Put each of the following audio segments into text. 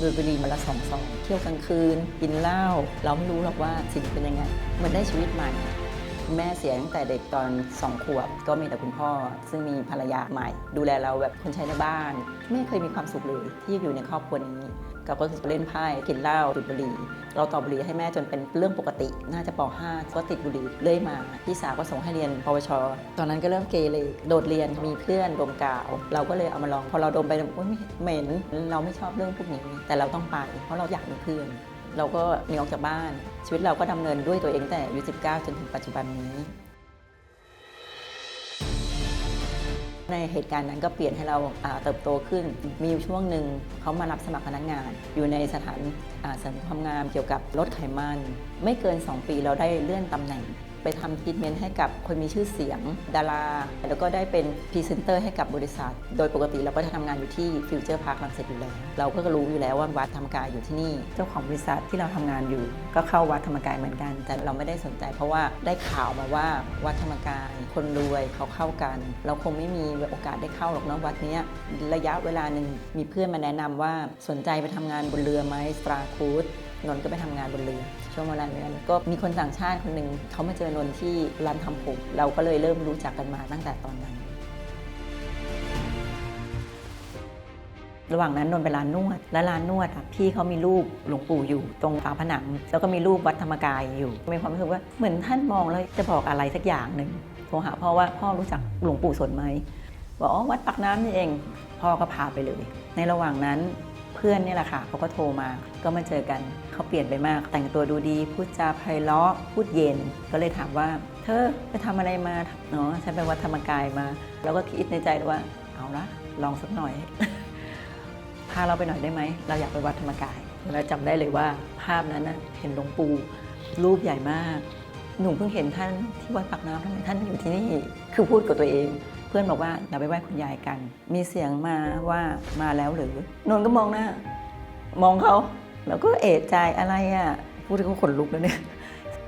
ดูดบุหรี่มาละสองซองเที่ยวกลางคืนกินเหล้าเราไม่รู้หรอกว่าสิ่งเป็นยังไงมันได้ชีวิตใหม่ แม่เสียตั้งแต่เด็กตอนสองขวบ ก็มีแต่คุณพ่อ ซึ่งมีภรรยาใหม่ ดูแลเราแบบคนใช้ในบ้าน ไม่เคยมีความสุขเลยที่อยู่ในครอบครัวนี้เราก็คือเล่นไพ่กินเหล้าดูดบุหรี่ เราต่อบุหรี่ให้แม่จนเป็นเรื่องปกติ น่าจะป .5 ก็ติดบุหรี่เรื่อยมา พี่สาวก็ส่งให้เรียนปวช ตอนนั้นก็เริ่มเกเรโดดเรียนมีเพื่อนดมกาว เราก็เลยเอามาลองพอเราดมไปโอ๊ยเหม็นเราไม่ชอบเรื่องพวกนี้แต่เราต้องไป เพราะเราอยากมีเพื่อน เราก็หนีออกจากบ้าน ชีวิตเราก็ดำเนินด้วยตัวเองแต่อายุ19 จนถึงปัจจุบันนี้ ในเหตุการณ์นั้นก็เปลี่ยนให้เราเติบโตขึ้น มีอยู่ช่วงหนึ่งเขามารับสมัครพนักงาน อยู่ในสถานอ่าเสริมความงามเกี่ยวกับลดไขมัน ไม่เกิน 2 ปีเราได้เลื่อนตำแหน่ง ไปทำทรีทเมนต์ให้กับคนมีชื่อเสียงดารา แล้วก็ได้เป็นพรีเซนเตอร์ให้กับบริษัท โดยปกติเราก็จะทำงานอยู่ที่ฟิวเจอร์พาร์คลังสิตอยู่แล้ว เราก็รู้อยู่แล้วว่าวัดธรรมกายอยู่ที่นี่ เจ้าของบริษัทที่เราทำงานอยู่ ก็เข้าวัดธรรมกายเหมือนกัน แต่เราไม่ได้สนใจ เพราะว่าได้ข่าวมาว่าวัดธรรมกาย คนรวยเขาเข้ากัน เราคงไม่มีโอกาสได้เข้าหรอกเนาะวัดนี้ระยะเวลาหนึ่งมีเพื่อนมาแนะนำว่าสนใจไปทำงานบนเรือไหมสตราคูดนนท์ก็ไปทำงานบนเรือ ช่วงเวลานี้ยก็มีคนต่างชาติคนหนึ่งเขามาเจอนนที่ร้านทำผม เราก็เลยเริ่มรู้จักกันมาตั้งแต่ตอนนั้น ระหว่างนั้นนนไปร้านนวด และร้านนวดพี่เขามีรูปหลวงปู่อยู่ตรงฝาผนัง แล้วก็มีรูปวัดธรรมกายอยู่มีความรู้สึกว่าเหมือนท่านมองแล้วจะบอกอะไรสักอย่างหนึ่งโทรหาพ่อว่าพ่อรู้จักหลวงปู่สนไหมบอกอ๋อวัดปากน้ำนี่เอง พ่อก็พาไปเลย ในระหว่างนั้น เพื่อนนี่แหละค่ะเขาก็โทรมาก็มาเจอกันเขาเปลี่ยนไปมาก แต่งตัวดูดี พูดจาไพเราะพูดเย็น ก็เลยถามว่า เธอไปทำอะไรมาเนาะฉันไปวัดธรรมกายมา แล้วก็คิดในใจว่าเอาละลองสักหน่อยพาเราไปหน่อยได้ไหม เราอยากไปวัดธรรมกายเราจำได้เลยว่าภาพนั้นนะเห็นหลวงปู่รูปใหญ่มาก หนูเพิ่งเห็นท่านที่วัดปากน้ำทำไมท่านอยู่ที่นี่ คือพูดกับตัวเอง เพื่อนบอกว่าเราไปไหว้คุณยายกัน มีเสียงมาว่ามาแล้วหรือนนท์ก็มองหน้ามองเขาแล้วก็เอะใจอะไรอะพูดถึงขนลุกแล้วเนี่ย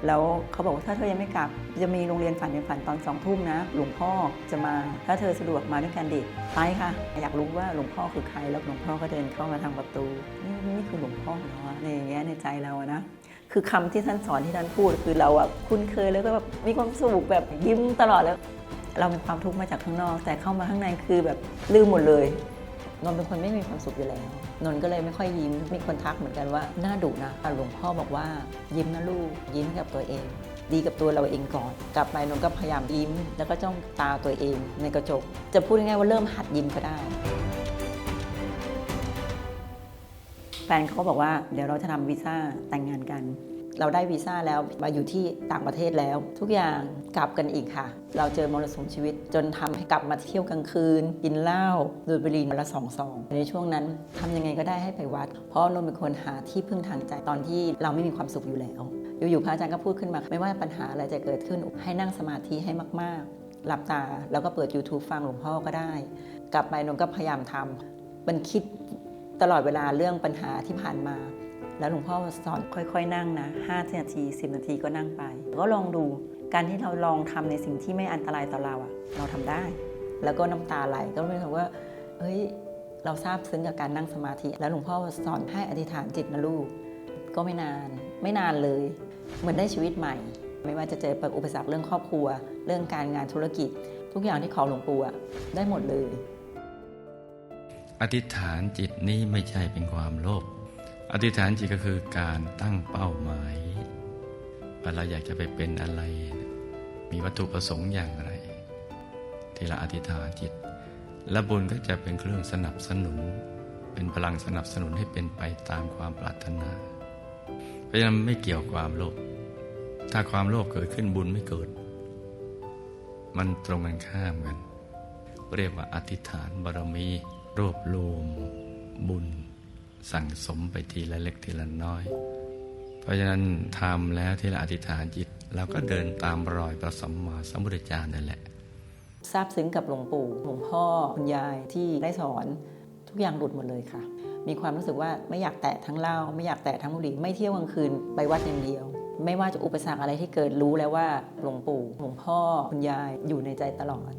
แล้วเขาบอกว่าถ้าเธอยังไม่กลับ จะมีโรงเรียนฝันในฝันตอนสองทุ่มนะ หลวงพ่อจะมาถ้าเธอสะดวกมาด้วยกันดิไปค่ะ อยากรู้ว่าหลวงพ่อคือใครแล้วหลวงพ่อก็เดินเข้ามาทางประตู นี่นี่คือหลวงพ่อเหรอในอย่างเงี้ยในใจเราอะนะคือคำที่ท่านสอนที่ท่านพูดคือเราอะคุ้นเคยแล้วก็แบบมีความสุขแบบยิ้มตลอดแล้ว เรามีความทุกข์มาจากข้างนอก แต่เข้ามาข้างในคือแบบลืมหมดเลยนนเป็นคนไม่มีความสุขอยู่แล้วนนก็เลยไม่ค่อยยิ้มมีคนทักเหมือนกันว่าหน้าดุนะหลวงพ่อบอกว่ายิ้มนะลูกยิ้มกับตัวเอง ดีกับตัวเราเองก่อน กลับไปนนก็พยายามยิ้ม แล้วก็จ้องตาตัวเองในกระจก จะพูดง่ายๆว่าเริ่มหัดยิ้มก็ได้แฟนเขาบอกว่าเดี๋ยวเราจะทำวีซ่าแต่งงานกัน เราได้วีซ่าแล้วมาอยู่ที่ต่างประเทศแล้ว ทุกอย่างกลับกันอีกค่ะ เราเจอมรสุมชีวิต จนทำให้กลับมาเที่ยวกลางคืน กินเหล้าดูดบุหรี่มาละสองซองในช่วงนั้นทำยังไงก็ได้ให้ไปวัด เพราะนนท์เป็นคนหาที่พึ่งทางใจตอนที่เราไม่มีความสุขอยู่แล้ว อยู่ๆพระอาจารย์ก็พูดขึ้นมา ไม่ว่าปัญหาอะไรจะเกิดขึ้นให้นั่งสมาธิให้มากๆ หลับตาแล้วก็เปิด YouTube ฟังหลวงพ่อก็ได้ กลับไปนนท์ก็พยายามทำมันคิดตลอดเวลาเรื่องปัญหาที่ผ่านมา แล้วหลวงพ่อสอนค่อย ๆ นั่งนะ5นาที 10 นาทีก็นั่งไป ก็ลองดูการที่เราลองทำในสิ่งที่ไม่อันตรายต่อเราอะเราทำได้ แล้วก็น้ำตาไหลก็รู้สึกว่าเฮ้ยเราซาบซึ้งกับการนั่งสมาธิ แล้วหลวงพ่อสอนให้อธิษฐานจิตนะลูก ก็ไม่นาน ไม่นานเลย เหมือนได้ชีวิตใหม่ ไม่ว่าจะเจออุปสรรคเรื่องครอบครัว เรื่องการงานธุรกิจ ทุกอย่างที่ขอหลวงปู่อะได้หมดเลย อธิษฐานจิตนี้ไม่ใช่เป็นความโลภ อธิษฐานจิตก็คือการตั้งเป้าหมายว่าเราอยากจะไปเป็นอะไร มีวัตถุประสงค์อย่างไร ที่เราอธิษฐานจิต และบุญก็จะเป็นเครื่องสนับสนุน เป็นพลังสนับสนุนให้เป็นไปตามความปรารถนา เพราะฉะนั้นไม่เกี่ยวความโลภถ้าความโลภเกิดขึ้นบุญไม่เกิด มันตรงกันข้ามกัน เรียกว่าอธิษฐานบารมีรวบรวมบุญ สั่งสมไปทีละเล็กทีละน้อย เพราะฉะนั้นทำแล้วที่เราอธิษฐานจิตเราก็เดินตามรอยพระสัมมาสัมพุทธเจ้านั่นแหละซาบซึ้งกับหลวงปู่หลวงพ่อคุณยายที่ได้สอนทุกอย่างหลุดหมดเลยค่ะ มีความรู้สึกว่าไม่อยากแตะทั้งเหล้าไม่อยากแตะทั้งบุหรี่ไม่เที่ยวกลางคืนไปวัดอย่างเดียว ไม่ว่าจะอุปสรรคอะไรที่เกิดรู้แล้วว่าหลวงปู่หลวงพ่อคุณยายอยู่ในใจตลอด